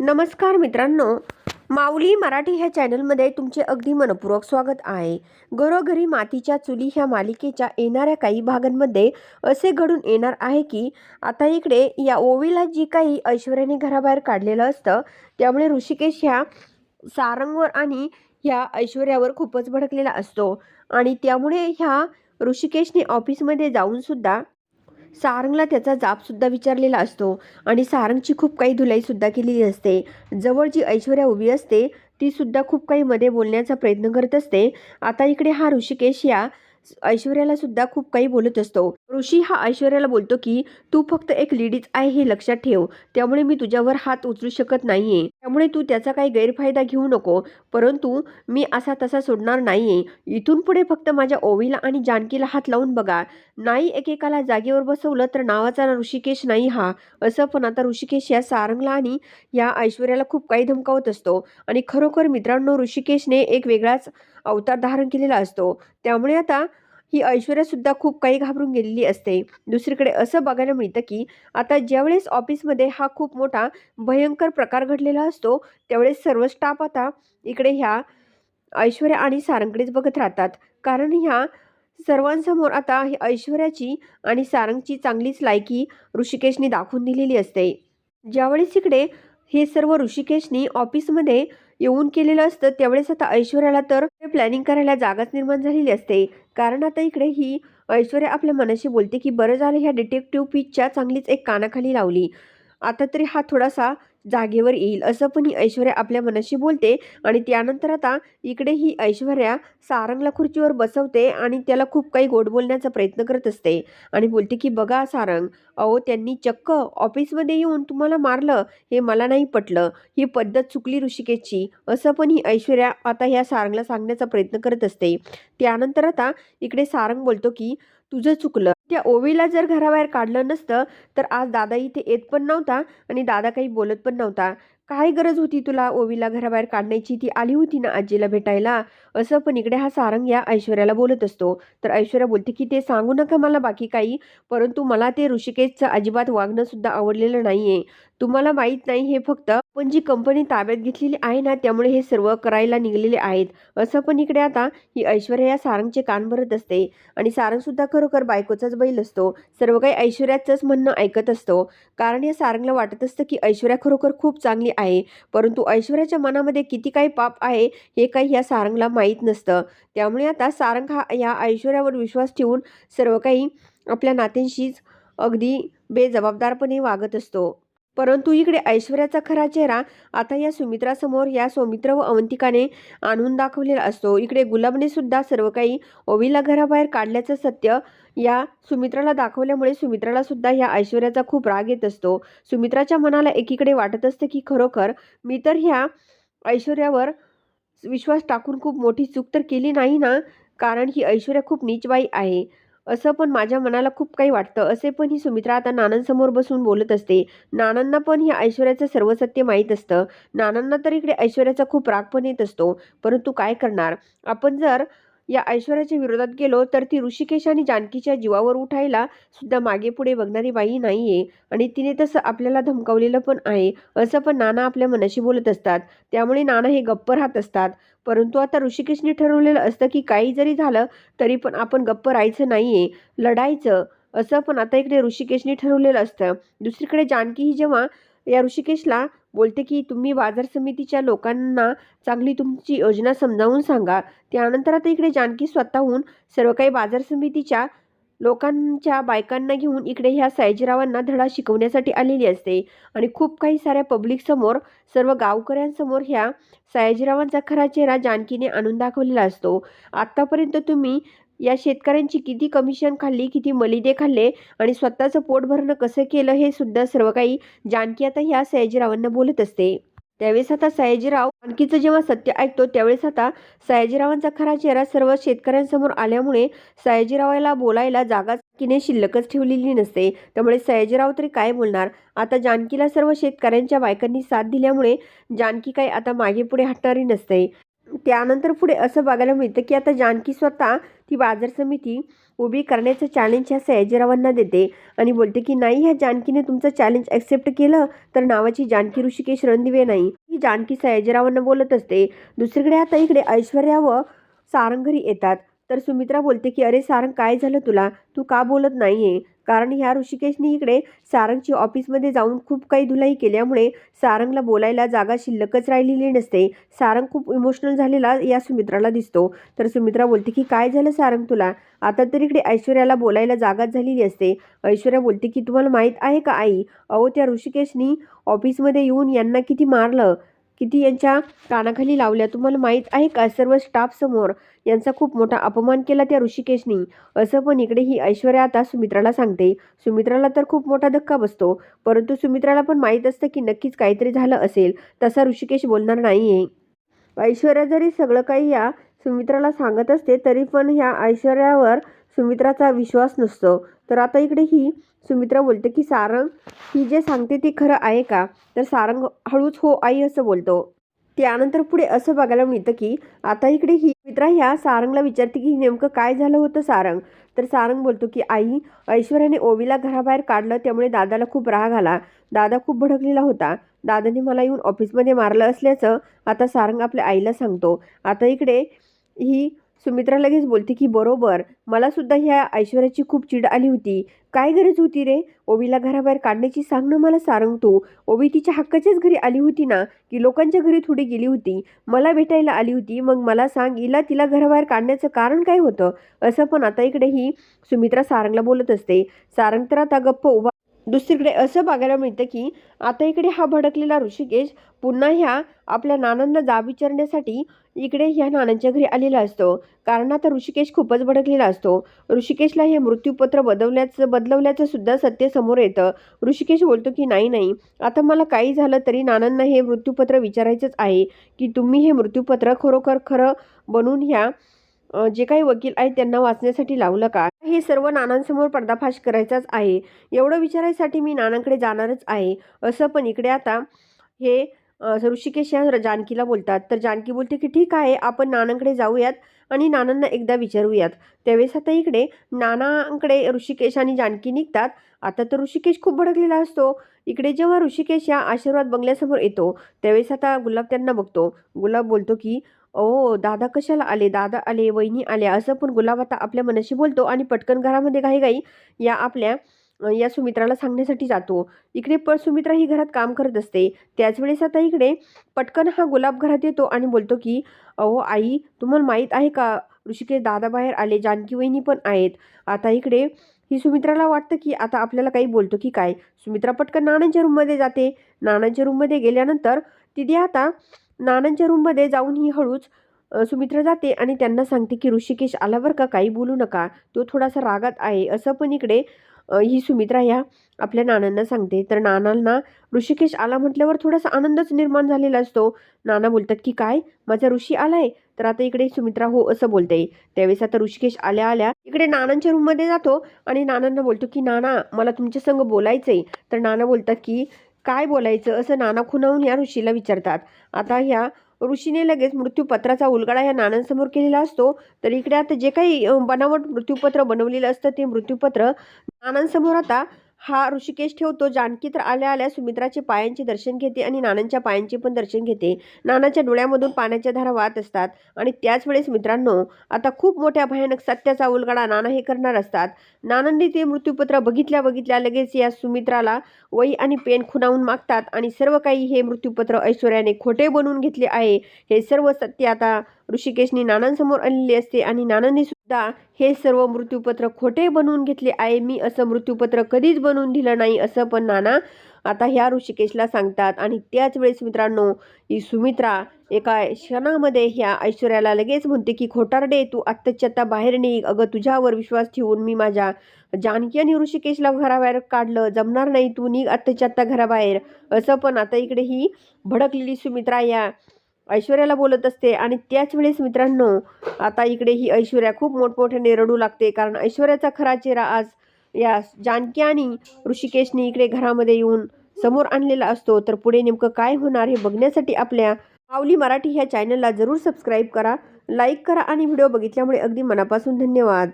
नमस्कार मित्रांनो. माऊली मराठी ह्या चॅनलमध्ये तुमचे अगदी मनपूर्वक स्वागत आहे. घरोघरी मातीच्या चुली ह्या मालिकेच्या येणाऱ्या काही भागांमध्ये असे घडून येणार आहे की आता इकडे या ओवीला जी काही ऐश्वर्याने घराबाहेर काढलेलं असतं त्यामुळे ऋषिकेश ह्या सारंगवर आणि ह्या ऐश्वर्यावर खूपच भडकलेला असतो. आणि त्यामुळे ह्या ऋषिकेशने ऑफिसमध्ये जाऊन सुद्धा सारंगला त्याचा जापसुद्धा विचारलेला असतो आणि सारंगची खूप काही धुलाईसुद्धा केलेली असते. जवळ जी ऐश्वर्या उभी असते तीसुद्धा खूप काही मध्ये बोलण्याचा प्रयत्न करत असते. आता इकडे हा ऋषिकेश या ऐश्वर्याला सुद्धा खूप काही बोलत असतो. ऋषी हा ऐश्वर्याला बोलतो की तू फक्त एक लेडीज आहे हे लक्षात ठेव. त्यामुळे मी तुझ्यावर हात उचलू शकत नाहीये. त्यामुळे तू त्याचा काही गैरफायदा घेऊ नको. परंतु मी असा तसा सोडणार नाहीये. इथून पुढे फक्त माझ्या ओवीला आणि जानकीला हात लावून बघा. नाही एकेकाला जागेवर बसवलं तर नावाचा ऋषिकेश नाही हा. असं पण आता ऋषिकेश या सारंगला आणि या ऐश्वर्याला खूप काही धमकावत असतो. आणि खरोखर मित्रांनो ऋषिकेशने एक वेगळाच अवतार धारण केलेला असतो. त्यामुळे आता ही ऐश्वर्यासुद्धा खूप काही घाबरून गेलेली असते. दुसरीकडे असं बघायला मिळतं की आता ज्यावेळेस ऑफिसमध्ये हा खूप मोठा भयंकर प्रकार घडलेला असतो त्यावेळेस सर्व स्टाफ आता इकडे ह्या ऐश्वर्या आणि सारंगकडेच बघत राहतात. कारण ह्या सर्वांसमोर आता ही ऐश्वर्याची आणि सारंगची चांगलीच लायकी ऋषिकेशने दाखवून दिलेली असते. ज्यावेळेस इकडे हे सर्व ऋषिकेशनी ऑफिसमध्ये येऊन केलेलं असतं त्यावेळेस आता ऐश्वर्याला तर प्लॅनिंग करायला जागाच निर्माण झालेली असते. कारण आता इकडे ही ऐश्वर्या आपल्या मनाशी बोलते की बरं झालं ह्या डिटेक्टिव्ह पीचच्या चांगलीच एक कानाखाली लावली. आता तरी हा थोडासा जागेवर येईल. असं पण ही ऐश्वर्या आपल्या मनाशी बोलते आणि त्यानंतर आता इकडे ही ऐश्वर्या सारंगला खुर्चीवर बसवते आणि त्याला खूप काही गोड बोलण्याचा प्रयत्न करत असते आणि बोलते की बघा सारंग अहो त्यांनी चक्क ऑफिसमध्ये येऊन तुम्हाला मारलं हे मला नाही पटलं. ही पद्धत चुकली ऋषिकेशची. असं पण ही ऐश्वर्या आता ह्या सारंगला सांगण्याचा प्रयत्न करत असते. त्यानंतर आता इकडे सारंग बोलतो की तुझं चुकलं. त्या ओवीला जर घराबाहेर काढलं नसतं तर आज दादा इथे येत पण नव्हता आणि दादा काही बोलत पण नव्हता. काय गरज होती तुला ओवीला घराबाहेर काढण्याची? ती आली होती ना आजीला भेटायला? असं पण इकडे हा सारंग या ऐश्वर्याला बोलत असतो. तर ऐश्वर्या बोलते की ते सांगू नका मला बाकी काही परंतु मला ते ऋषिकेशचं अजिबात वागणंसुद्धा आवडलेलं आवडलेलं आहे तुम्हाला माहीत नाही हे फक्त पण जी कंपनी ताब्यात घेतलेली आहे ना त्यामुळे हे सर्व करायला निघलेले आहेत. असं पण इकडे आता ही ऐश्वर्या या सारंगचे कान भरत असते. आणि सारंग सुद्धा खरोखर बायकोचाच बैल असतो. सर्व काही ऐश्वर्याचंच म्हणणं ऐकत असतो. कारण या सारंगला वाटत असतं की ऐश्वर्या खरोखर खूप चांगली आहे. परंतु ऐश्वर्याच्या मनामध्ये किती काही पाप आहे हे काही या सारंगला माहीत नसतं. त्यामुळे आता सारंग हा या ऐश्वर्यावर विश्वास ठेवून सर्व काही आपल्या नात्यांशीच अगदी बेजबाबदारपणे वागत असतो. परंतु इकडे ऐश्वर्याचा खरा चेहरा आता या सुमित्रासमोर या सौमित्र व अवंतिकाने आणून दाखवलेला असतो. इकडे गुलाबने सुद्धा सर्व काही ओवीला घराबाहेर काढल्याचं सत्य या सुमित्राला दाखवल्यामुळे सुमित्राला सुद्धा या ऐश्वर्याचा खूप राग येत असतो. सुमित्राच्या मनाला एकीकडे वाटत असतं की खरोखर मी तर ह्या ऐश्वर्यावर विश्वास टाकून खूप मोठी चूक तर केली नाही ना? कारण ही ऐश्वर्या खूप नीचबाई आहे. असं पण माझ्या मनाला खूप काही वाटतं. असे पण ही सुमित्रा आता नानांसमोर बसून बोलत असते. नानांना पण ही ऐश्वर्याचं सर्व सत्य माहीत असतं. नानांना तर इकडे ऐश्वर्याचा खूप राग पण येत असतो. परंतु काय करणार? आपण जर या ऐश्वर्याच्या विरोधात गेलो तर ती ऋषिकेश आणि जानकीच्या जीवावर उठायला सुद्धा मागे पुढे बघणारी बाई नाहीये. आणि तिने तसं आपल्याला धमकावलेलं पण आहे असं पण नाना आपल्या मनाशी बोलत असतात. त्यामुळे नाना हे गप्प राहत असतात. परंतु आता ऋषिकेशने ठरवलेलं असतं की काही जरी झालं तरी पण आपण गप्प राहायचं नाहीये. लढायचं असं पण आता इकडे ऋषिकेशने ठरवलेलं असतं. दुसरीकडे जानकी ही जेव्हा या ऋषिकेशला बोलते की तुम्ही बाजार समितीच्या लोकांना चांगली तुमची योजना समजावून सांगा. त्यानंतर आता इकडे जानकी स्वतःहून सर्व काही बाजार समितीच्या लोकांच्या बायकांना घेऊन इकडे ह्या सायजीरावांना धडा शिकवण्यासाठी आलेली असते. आणि खूप काही साऱ्या पब्लिकसमोर सर्व गावकऱ्यांसमोर ह्या सयाजीरावांचा खरा चेहरा जानकीने आणून दाखवलेला असतो. आत्तापर्यंत तुम्ही या शेतकऱ्यांची किती कमिशन खाल्ली किती मलिदे खाल्ले आणि स्वतःचं पोट भरणं कसं केलं हे सुद्धा सर्व काही जानकी आता ह्या सयाजीरावांना बोलत असते. त्यावेळेस आता सयाजीराव आणखीचं जेव्हा सत्य ऐकतो त्यावेळेस आता सयाजीरावांचा खरा चेहरा सर्व शेतकऱ्यांसमोर आल्यामुळे सयाजीरावाला बोलायला जागा किने शिल्लकच ठेवलेली नसते. त्यामुळे सयाजीराव तरी काय बोलणार? आता जानकीला सर्व शेतकऱ्यांच्या बायकांनी साथ दिल्यामुळे जानकी काही आता मागे पुढे हटणारी नसते. त्यानंतर पुढे असं बघायला मिळतं की आता जानकी स्वतः ती बाजार समिती उभी करण्याचं चॅलेंज ह्या सयाजीरावांना देते. आणि बोलते की नाही ह्या जानकीने तुमचं चॅलेंज ॲक्सेप्ट केलं तर नावाची जानकी ऋषिकेश रणदिवे नाही. ही जानकी सयाजीरावांना बोलत असते. दुसरीकडे आता इकडे ऐश्वर्या व सारंग घरी येतात. तर सुमित्रा बोलते की अरे सारंग काय झालं तुला? तू का बोलत नाही आहे कारण ह्या ऋषिकेशनी इकडे सारंगची ऑफिसमध्ये जाऊन खूप काही धुलाई केल्यामुळे सारंगला बोलायला जागा शिल्लकच राहिलेली नसते. सारंग खूप इमोशनल झालेला या सुमित्राला दिसतो. तर सुमित्रा बोलते की काय झालं सारंग तुला? आता तर इकडे ऐश्वर्याला बोलायला जागाच झालेली असते. ऐश्वर्या बोलते की तुम्हाला माहीत आहे का आई? अहो त्या ऋषिकेशनी ऑफिसमध्ये येऊन यांना किती मारलं? किती यांच्या कानाखाली लावल्या तुम्हाला माहीत आहे का? सर्व स्टाफसमोर यांचा खूप मोठा अपमान केला त्या ऋषिकेशनी. असं पण इकडे ही ऐश्वर्या आता सुमित्राला सांगते. सुमित्राला तर खूप मोठा धक्का बसतो. परंतु सुमित्राला पण माहीत असतं की नक्कीच काहीतरी झालं असेल. तसा ऋषिकेश बोलणार नाही आहे ऐश्वर्या जरी सगळं काही या सुमित्राला सांगत असते तरी पण ह्या ऐश्वर्यावर सुमित्राचा विश्वास नसतो. तर आता इकडे ही सुमित्रा बोलते की सारंग ही जे सांगते ते खरं आहे का? तर सारंग हळूच हो आई असं बोलतो. त्यानंतर पुढे असं बघायला मिळतं की आता इकडे ही मित्रा ह्या सारंगला विचारते की नेमकं काय झालं होतं सारंग? तर सारंग बोलतो की आई ऐश्वर्याने ओवीला घराबाहेर काढलं त्यामुळे दादाला खूप राग आला. दादा खूप भडकलेला होता. दादाने मला येऊन ऑफिसमध्ये मारलं असल्याचं आता सारंग आपल्या आईला सांगतो. आता इकडे ही सुमित्रा लगेच बोलते की बरोबर. मला सुद्धा ह्या ऐश्वर्याची खूप चिड आली होती. काय गरज होती रे? ओवीला घराबाहेर काढण्याची सांगणं मला सारंग तू ओवी तिच्या हक्काच्याच घरी आली होती ना की लोकांच्या घरी थोडी गेली होती. मला भेटायला आली होती. मग मला सांग इला तिला घराबाहेर काढण्याचं कारण काय होतं? असं पण आता इकडे ही सुमित्रा सारंगला बोलत असते. सारंग तर आता गप्प उभा दुसरीकडे असं बघायला मिळतं की आता इकडे हा भडकलेला ऋषिकेश पुन्हा ह्या आपल्या नानांना जाब विचारण्यासाठी इकडे ह्या नानांच्या घरी आलेला असतो. कारण आता ऋषिकेश खूपच भडकलेला असतो. ऋषिकेशला हे मृत्यूपत्र बदवल्याचं बदलवल्याचं सुद्धा सत्य समोर येतं. ऋषिकेश बोलतो की नाही नाही. आता मला काही झालं तरी नानांना हे मृत्यूपत्र विचारायचंच आहे. की तुम्ही हे मृत्यूपत्र खरोखर खरं बनून ह्या जे काही वकील आहेत त्यांना वाचण्यासाठी लावलं का? हे सर्व नानांसमोर पर्दाफाश करायचाच आहे. एवढं विचारायसाठी मी नानांकडे जाणारच आहे. असं पण इकडे आता हे ऋषिकेश या जानकीला बोलतात. तर जानकी बोलते की ठीक आहे आपण नानांकडे जाऊयात आणि नानांना एकदा विचारूयात. त्यावेळेस आता इकडे नानांकडे ऋषिकेश आणि जानकी निघतात. आता तर ऋषिकेश खूप भडकलेला असतो. इकडे जेव्हा ऋषिकेश या आशीर्वाद बंगल्यासमोर येतो त्यावेळेस आता गुलाब त्यांना बघतो. गुलाब बोलतो की ओ दादा कशाला आले? दादा आले वहिनी आल्या. असं पण गुलाब आता आपल्या मनाशी बोलतो आणि पटकन घरामध्ये घाईघाई या आपल्या या सुमित्राला सांगण्यासाठी जातो. इकडे प सुमित्रा ही घरात काम करत असते. त्याच वेळेस आता इकडे पटकन हा गुलाब घरात येतो आणि बोलतो की अहो आई तुम्हाला माहीत आहे का? ऋषिकेश दादा बाहेर आले जानकी वहिनी पण आहेत. आता इकडे ही सुमित्राला वाटतं की आता आपल्याला काही बोलतो की काय? सुमित्रा पटकन नानांच्या रूममध्ये जाते. नानांच्या रूममध्ये गेल्यानंतर तिथे आता नानांच्या रूममध्ये जाऊन ही हळूच सुमित्रा जाते आणि त्यांना सांगते की ऋषिकेश आला बरं का? काही बोलू नका. तो थोडासा रागात आहे. असं पण इकडे ही सुमित्रा ह्या आपल्या नानांना सांगते. तर नानांना ऋषिकेश आला म्हटल्यावर थोडासा आनंदच निर्माण झालेला असतो. नाना बोलतात की काय? माझा ऋषी आलाय? तर आता इकडे सुमित्रा हो असं बोलते. त्यावेळेस आता ऋषिकेश आल्या आल्या इकडे नानांच्या रूममध्ये जातो आणि नानांना बोलतो की नाना मला तुमच्या संग बोलायचंय. तर नाना बोलतात की काय बोलायचं? असं नाना खुनावून या ऋषीला विचारतात. आता ह्या ऋषीने लगेच मृत्यूपत्राचा उलगडा या नानांसमोर केलेला असतो. तर इकडे आता जे काही बनावट मृत्यूपत्र बनवलेलं असतं ते मृत्यूपत्र नानांसमोर आता हा ऋषिकेश ठेवतो. जानकी तर आल्या आल्या सुमित्राचे पायांचे दर्शन घेते आणि नानांच्या पायांचे पण दर्शन घेते. नानाच्या डोळ्यामधून पाण्याच्या धारा वाहत असतात आणि त्याच वेळेस मित्रांनो आता खूप मोठ्या भयानक सत्याचा उलगडा नाना हे करणार असतात. नानांनी ते मृत्यूपत्र बघितल्या बघितल्या लगेच या सुमित्राला वही आणि पेन खुणावून मागतात आणि सर्व काही हे मृत्यूपत्र ऐश्वर्याने खोटे बनवून घेतले आहे. हे सर्व सत्य आता ऋषिकेशनी नानांसमोर आणलेले असते आणि नानांनी दा हे सर्व मृत्यूपत्र खोटे बनवून घेतले आहे. मी असं मृत्यूपत्र कधीच बनवून दिलं नाही असं पण नाना आता ह्या ऋषिकेशला सांगतात. आणि त्याच वेळेस मित्रांनो ही सुमित्रा एका क्षणामध्ये ह्या ऐश्वर्याला लगेच म्हणते की खोटारडे तू आत्ताच्या आत्ता बाहेर निघ. अगं तुझ्यावर विश्वास ठेवून मी माझ्या जानकी आणि ऋषिकेशला घराबाहेर काढलं. जमणार नाही तू निघ आत्ताच्या आत्ता घराबाहेर. असं पण आता इकडे ही भडकलेली सुमित्रा या ऐश्वर्याला बोलत असते. आणि त्याच वेळेस मित्रांनो आता इकडे ही ऐश्वर्या खूप मोठमोठ्याने रडू लागते. कारण ऐश्वर्याचा खरा चेहरा आज या जानकी आणि ऋषिकेशने इकडे घरामध्ये येऊन समोर आणलेला असतो. तर पुढे नेमकं काय होणार हे बघण्यासाठी आपल्या माऊली मराठी ह्या चॅनलला जरूर सबस्क्राईब करा लाईक करा आणि व्हिडिओ बघितल्यामुळे अगदी मनापासून धन्यवाद.